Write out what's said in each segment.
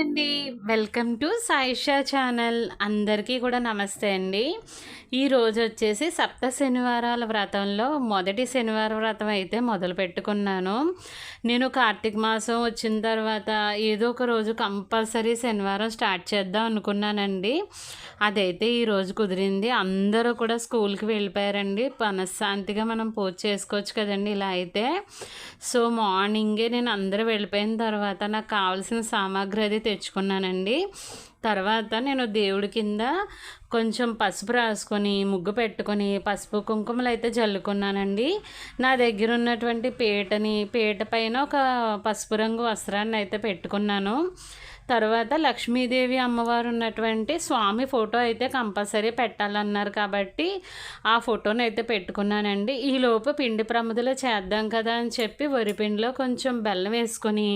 అండి. Welcome to Saisha channel. అందరికీ కూడా నమస్తే అండి. ఈరోజు వచ్చేసి సప్త శనివారాల వ్రతంలో మొదటి శనివారం వ్రతం అయితే మొదలు పెట్టుకున్నాను. నేను కార్తీక మాసం వచ్చిన తర్వాత ఏదో ఒక రోజు కంపల్సరీ శనివారం స్టార్ట్ చేద్దాం అనుకున్నానండి. అదైతే ఈరోజు కుదిరింది. అందరూ కూడా స్కూల్కి వెళ్ళిపోయారండి. మనశ్శాంతిగా మనం పూజ చేసుకోవచ్చు కదండి ఇలా అయితే. సో మార్నింగే నేను అందరూ వెళ్ళిపోయిన తర్వాత నాకు కావాల్సిన సామాగ్రి అది తెచ్చుకున్నానండి. తర్వాత నేను దేవుడి కింద కొంచెం పసుపు రాసుకొని ముగ్గు పెట్టుకొని పసుపు కుంకుమలు అయితే జల్లుకున్నానండి. నా దగ్గర ఉన్నటువంటి పీటని పీట పైన ఒక పసుపు రంగు వస్త్రాన్ని అయితే పెట్టుకున్నాను. తర్వాత లక్ష్మీదేవి అమ్మవారు ఉన్నటువంటి స్వామి ఫోటో అయితే కంపల్సరీ పెట్టాలన్నారు కాబట్టి ఆ ఫోటోని అయితే పెట్టుకున్నానండి. ఈలోపు పిండి ప్రముదలు చేద్దాం కదా అని చెప్పి వరిపిండిలో కొంచెం బెల్లం వేసుకొని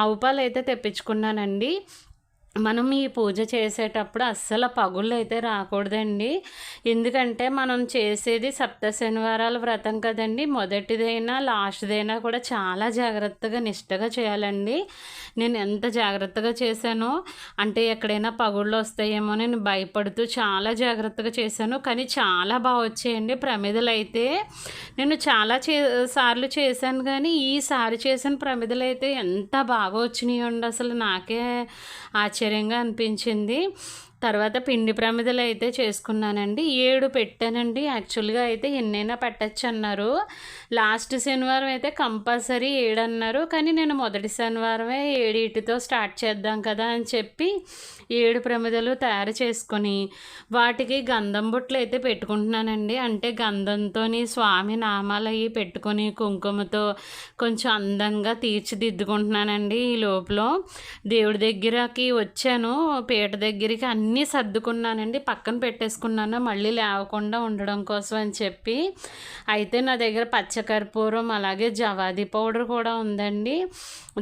ఆవు పాలు అయితే తెప్పించుకున్నానండి. మనం ఈ పూజ చేసేటప్పుడు అస్సలు పగుళ్ళు అయితే రాకూడదండి. ఎందుకంటే మనం చేసేది సప్త శనివారాల వ్రతం కదండి. మొదటిదైనా లాస్ట్దైనా కూడా చాలా జాగ్రత్తగా నిష్టగా చేయాలండి. నేను ఎంత జాగ్రత్తగా చేశానో అంటే ఎక్కడైనా పగుళ్ళు వస్తాయేమో నేను భయపడుతూ చాలా జాగ్రత్తగా చేశాను. కానీ చాలా బాగా వచ్చాయండి ప్రమిదలు అయితే నేను చాలా చే సార్లు చేశాను కానీ ఈసారి చేసిన ప్రమిదలు అయితే ఎంత బాగా వచ్చినాయండి. అసలు నాకే ఆశ్చర్యంగా అనిపించింది. తర్వాత పిండి ప్రమిదలు అయితే చేసుకున్నానండి. ఏడు పెట్టానండి. యాక్చువల్గా అయితే ఎన్నైనా పెట్టచ్చు అన్నారు లాస్ట్ శనివారం అయితే కంపల్సరీ ఏడు అన్నారు కానీ నేను మొదటి శనివారమే ఏడిటితో స్టార్ట్ చేద్దాం కదా అని చెప్పి ఏడు ప్రమిదలు తయారు చేసుకొని వాటికి గంధం బుట్టలు అయితే పెట్టుకుంటున్నానండి. అంటే గంధంతో స్వామి నామాలు అవి పెట్టుకొని కుంకుమతో కొంచెం అందంగా తీర్చిదిద్దుకుంటున్నానండి ఈ లోపల. దేవుడి దగ్గరకి వచ్చాను. పీట దగ్గరికి అన్ని అన్నీ సర్దుకున్నానండి. పక్కన పెట్టేసుకున్నాను. మళ్ళీ లేవకుండా ఉండడం కోసం అని చెప్పి. అయితే నా దగ్గర పచ్చకర్పూరం అలాగే జవాది పౌడర్ కూడా ఉందండి.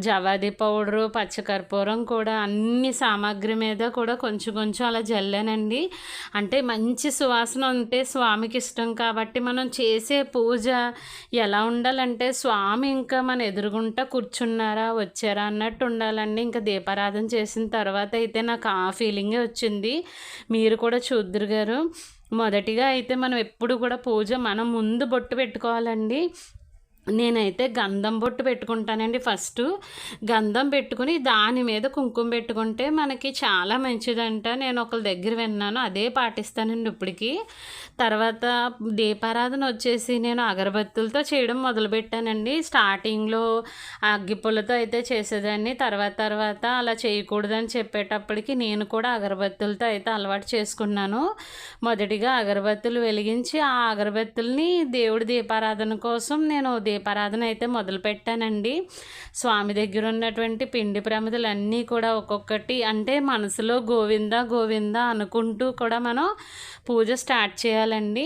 జవాది పౌడరు పచ్చకర్పూరం కూడా అన్ని సామాగ్రి మీద కూడా కొంచెం కొంచెం అలా జల్లానండి. అంటే మంచి సువాసన ఉంటే స్వామికి ఇష్టం కాబట్టి మనం చేసే పూజ ఎలా ఉండాలంటే స్వామి ఇంకా మన ఎదురుగుంటా కూర్చున్నారా వచ్చారా అన్నట్టు ఉండాలండి. ఇంకా దీపారాధన చేసిన తర్వాత అయితే నాకు ఆ ఫీలింగే వచ్చింది. మీరు కూడా చూద్దరు గారు. మొదటిగా అయితే మనం ఎప్పుడు కూడా పూజ మనం ముందు బొట్టు పెట్టుకోవాలండి. నేనైతే గంధం బొట్టు పెట్టుకుంటానండి ఫస్ట్. గంధం పెట్టుకుని దాని మీద కుంకుమ పెట్టుకుంటే మనకి చాలా మంచిదంట. నేను ఒకరి దగ్గర విన్నాను అదే పాటిస్తానండి ఇప్పటికి. తర్వాత దీపారాధన వచ్చేసి నేను అగరబత్తులతో చేయడం మొదలుపెట్టానండి. స్టార్టింగ్లో అగ్గిపుల్లతో అయితే చేసేదాన్ని. తర్వాత తర్వాత అలా చేయకూడదని చెప్పేటప్పటికి నేను కూడా అగరబత్తులతో అయితే అలవాటు చేసుకున్నాను. మొదటిగా అగరబత్తులు వెలిగించి ఆ అగరబత్తుల్ని దేవుడి దీపారాధన కోసం నేను దీపారాధన అయితే మొదలుపెట్టానండి స్వామి దగ్గర ఉన్నటువంటి పిండి ప్రమిదలన్నీ కూడా ఒక్కొక్కటి అంటే మనసులో గోవింద గోవింద అనుకుంటూ కూడా మనం పూజ స్టార్ట్ చేయాలండి.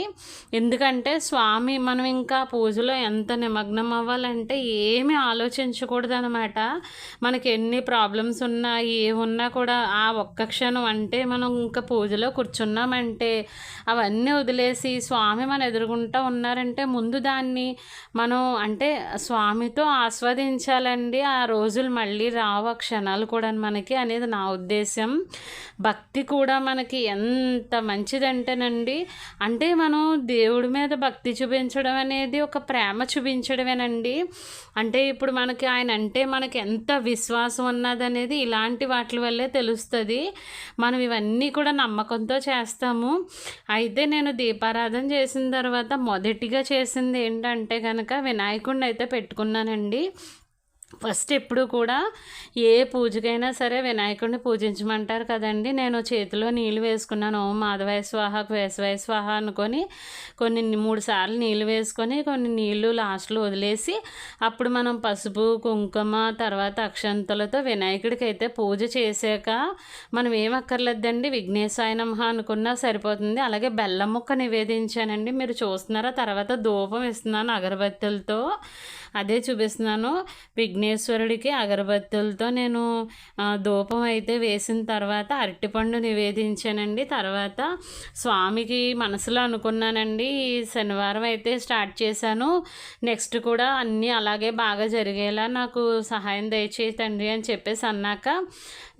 ఎందుకంటే స్వామి మనం ఇంకా పూజలో ఎంత నిమగ్నం అవ్వాలంటే ఏమి ఆలోచించకూడదు అనమాట మనకి ఎన్ని ప్రాబ్లమ్స్ ఉన్నా ఏమున్నా కూడా ఆ ఒక్క క్షణం అంటే మనం ఇంకా పూజలో కూర్చున్నామంటే అవన్నీ వదిలేసి స్వామి మన ఎదురుగుంటా ఉన్నారంటే ముందు దాన్ని మనం అంటే స్వామితో ఆస్వాదించాలండి. ఆ రోజులు మళ్ళీ రావు ఆ క్షణాలు కూడా మనకి అనేది నా ఉద్దేశం భక్తి కూడా మనకి ఎంత మంచిదంటేనండి అంటే మనం దేవుడి మీద భక్తి చూపించడం అనేది ఒక ప్రేమ చూపించడమేనండి. అంటే ఇప్పుడు మనకి ఆయన అంటే మనకి ఎంత విశ్వాసం ఉన్నదనేది ఇలాంటి వాటి వల్లే తెలుస్తుంది. మనం ఇవన్నీ కూడా నమ్మకంతో చేస్తాము. అయితే నేను దీపారాధన చేసిన తర్వాత మొదటిగా చేసింది ఏంటంటే కనుక వినాయక వినాయకుడిని అయితే పెట్టుకున్నానండి. ఫస్ట్ ఎప్పుడు కూడా ఏ పూజకైనా సరే వినాయకుడిని పూజించమంటారు కదండి. నేను చేతిలో నీళ్ళు వేసుకున్నాను. ఓం మాధవాయ స్వాహ వేసవాయ స్వాహ అనుకొని కొన్ని మూడు సార్లు నీళ్ళు వేసుకొని కొన్ని నీళ్ళు లాస్ట్లో వదిలేసి అప్పుడు మనం పసుపు కుంకుమ తర్వాత అక్షంతలతో వినాయకుడికి అయితే పూజ చేశాక మనం ఏం అక్కర్లేదండి. విఘ్నేశాయ నమః అనుకున్నా సరిపోతుంది. అలాగే బెల్లం ముక్క నివేదించానండి. మీరు చూస్తున్నారా? తర్వాత ధూపం ఇస్తున్నాను అగరబత్తులతో. అదే చూపిస్తున్నాను. విఘ్నేశ్వరుడికి అగరబత్తులతో నేను ధూపం అయితే వేసిన తర్వాత అరటిపండు నివేదించానండి. తర్వాత స్వామికి మనసులో అనుకున్నానండి శనివారం అయితే స్టార్ట్ చేశాను. నెక్స్ట్ కూడా అన్నీ అలాగే బాగా జరిగేలా నాకు సహాయం దయచేసి తండ్రి అని చెప్పేసి అన్నాక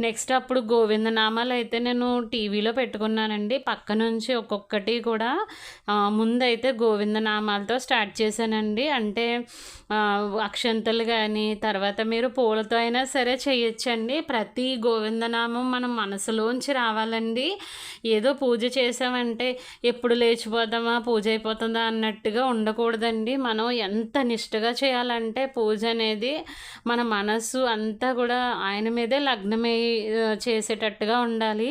నెక్స్ట్ అప్పుడు గోవిందనామాలు అయితే నేను టీవీలో పెట్టుకున్నానండి. పక్క నుంచి ఒక్కొక్కటి కూడా ముందైతే గోవిందనామాలతో స్టార్ట్ చేశానండి. అంటే అక్షంతలు కానీ తర్వాత మీరు పూలతో అయినా సరే చేయొచ్చండి. ప్రతి గోవిందనామం మనం మనసులోంచి రావాలండి. ఏదో పూజ చేసామంటే ఎప్పుడు లేచిపోదామా పూజ అయిపోతుందా అన్నట్టుగా ఉండకూడదండి. మనం ఎంత నిష్టగా చేయాలంటే పూజ అనేది మన మనసు అంతా కూడా ఆయన మీదే లగ్నమై చేసేటట్టుగా ఉండాలి.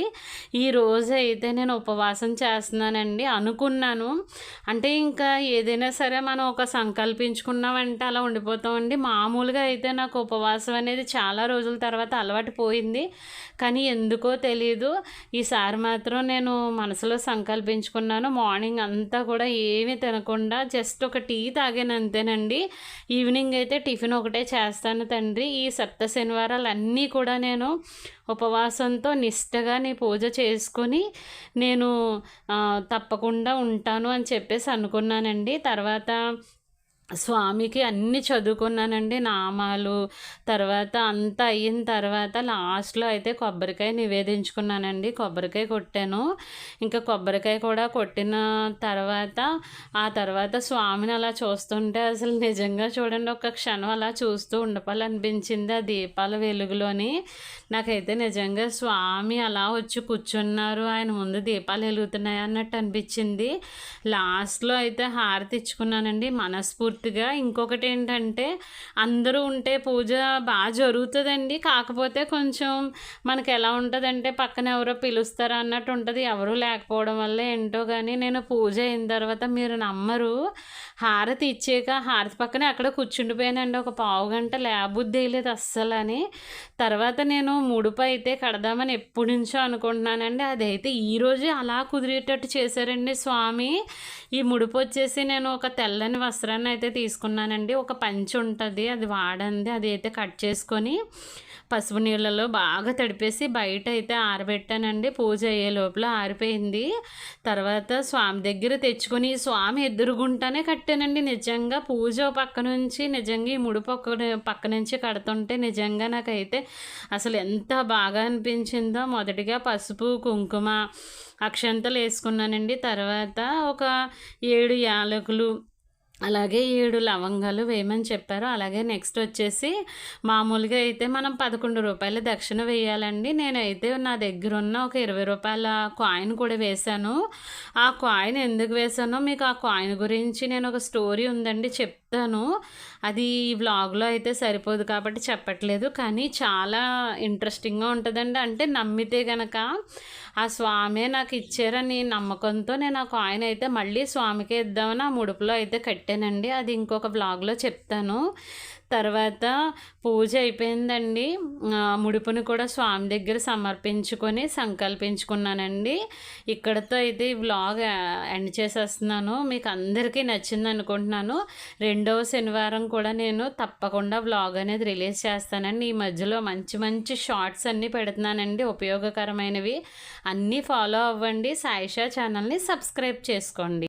ఈ రోజు అయితే నేను ఉపవాసం చేస్తున్నానండి. అనుకున్నాను. అంటే ఇంకా ఏదైనా సరే మనం ఒక సంకల్పించుకున్నామంటే అలా ఉండిపోతామండి. మామూలుగా అయితే నాకు ఉపవాసం అనేది చాలా రోజుల తర్వాత అలవాటు పోయింది. కానీ ఎందుకో తెలియదు ఈసారి మాత్రం నేను మనసులో సంకల్పించుకున్నాను. మార్నింగ్ అంతా కూడా ఏమీ తినకుండా జస్ట్ ఒక టీ తాగాను అంతేనండి. ఈవినింగ్ అయితే టిఫిన్ ఒకటే చేస్తాను తండ్రి. ఈ సప్త శనివారాలు అన్నీ కూడా నేను ఉపవాసంతో నిష్టగా నీ పూజ చేసుకొని నేను తప్పకుండా ఉంటాను అని చెప్పేసి అనుకున్నానండి. తర్వాత స్వామికి అన్నీ చదువుకున్నానండి నామాలు తర్వాత అంతా అయిన తర్వాత లాస్ట్లో అయితే కొబ్బరికాయ నివేదించుకున్నానండి. కొబ్బరికాయ కొట్టాను. ఇంకా కొబ్బరికాయ కూడా కొట్టిన తర్వాత ఆ తర్వాత స్వామిని అలా చూస్తుంటే అసలు నిజంగా చూడండి ఒక క్షణం అలా చూస్తూ ఉండపాలనిపించింది ఆ దీపాల వెలుగులోని. నాకైతే నిజంగా స్వామి అలా వచ్చి కూర్చున్నారు ఆయన ముందు దీపాలు వెలుగుతున్నాయి అన్నట్టు అనిపించింది. లాస్ట్లో అయితే హారతి ఇచ్చుకున్నానండి. మనస్ఫూర్తి గుర్తుగా ఇంకొకటి ఏంటంటే అందరూ ఉంటే పూజ బాగా జరుగుతుందండి. కాకపోతే కొంచెం మనకి ఎలా ఉంటుందంటే పక్కన ఎవరో పిలుస్తారా అన్నట్టు ఉంటుంది ఎవరూ లేకపోవడం వల్ల ఏంటో కానీ నేను పూజ అయిన తర్వాత మీరు నమ్మరు. హారతి ఇచ్చాక హారతి పక్కనే అక్కడ కూర్చుండిపోయానండి. ఒక పావు గంట లేబుద్ది వేయలేదు అస్సలు అని తర్వాత నేను ముడుపు అయితే కడదామని ఎప్పటి నుంచో అనుకుంటున్నానండి. అదైతే ఈరోజే అలా కుదిరేటట్టు చేశారండి స్వామి. ఈ ముడుపు వచ్చేసి నేను ఒక తెల్లని వస్త్రాన్ని అయితే అయితే తీసుకున్నానండి. ఒక పంచి ఉంటుంది అది వాడంది అది అయితే కట్ చేసుకొని పసుపు నీళ్ళలో బాగా తడిపేసి బయట అయితే ఆరబెట్టానండి. పూజ అయ్యే లోపల ఆరిపోయింది. తర్వాత స్వామి దగ్గర తెచ్చుకొని స్వామి ఎదురుగుంటానే కట్టానండి. నిజంగా పూజ పక్క నుంచి నిజంగా ఈ ముడి పక్క పక్క నుంచి కడుతుంటే నిజంగా నాకైతే అసలు ఎంత బాగా అనిపించిందో. మొదటిగా పసుపు కుంకుమ అక్షంతలు వేసుకున్నానండి. తర్వాత ఒక ఏడు యాలకులు అలాగే ఏడు లవంగాలు వేయమని చెప్పారు. అలాగే నెక్స్ట్ వచ్చేసి మామూలుగా అయితే మనం పదకొండు రూపాయల దక్షిణ వేయాలండి. నేనైతే నా దగ్గర ఉన్న ఒక ఇరవై రూపాయల కాయిన్ కూడా వేశాను. ఆ కాయిన్ ఎందుకు వేశానో మీకు ఆ కాయిన్ గురించి నేను ఒక స్టోరీ ఉందండి చెప్తాను. అది ఈ వ్లాగ్లో అయితే సరిపోదు కాబట్టి చెప్పట్లేదు. కానీ చాలా ఇంట్రెస్టింగ్గా ఉంటుందండి. అంటే నమ్మితే గనక ఆ స్వామి నాకు ఇచ్చారని నమ్మకంతో నేను ఆ కాయిన్ అయితే మళ్ళీ స్వామికి ఇద్దామని ఆ ముడుపులో అయితే కట్టానండి. అది ఇంకొక బ్లాగ్లో చెప్తాను. తర్వాత పూజ అయిపోయిందండి. ముడుపుని కూడా స్వామి దగ్గర సమర్పించుకొని సంకల్పించుకున్నానండి. ఇక్కడతో అయితే ఈ వ్లాగ్ ఎండ్ చేసేస్తున్నాను. మీకు అందరికీ నచ్చింది అనుకుంటున్నాను. రెండవ శనివారం కూడా నేను తప్పకుండా వ్లాగ్ అనేది రిలీజ్ చేస్తానండి. ఈ మధ్యలో మంచి మంచి షార్ట్స్ అన్నీ పెడుతున్నానండి. ఉపయోగకరమైనవి. అన్నీ ఫాలో అవ్వండి. సాయిషా ఛానల్ని సబ్స్క్రైబ్ చేసుకోండి.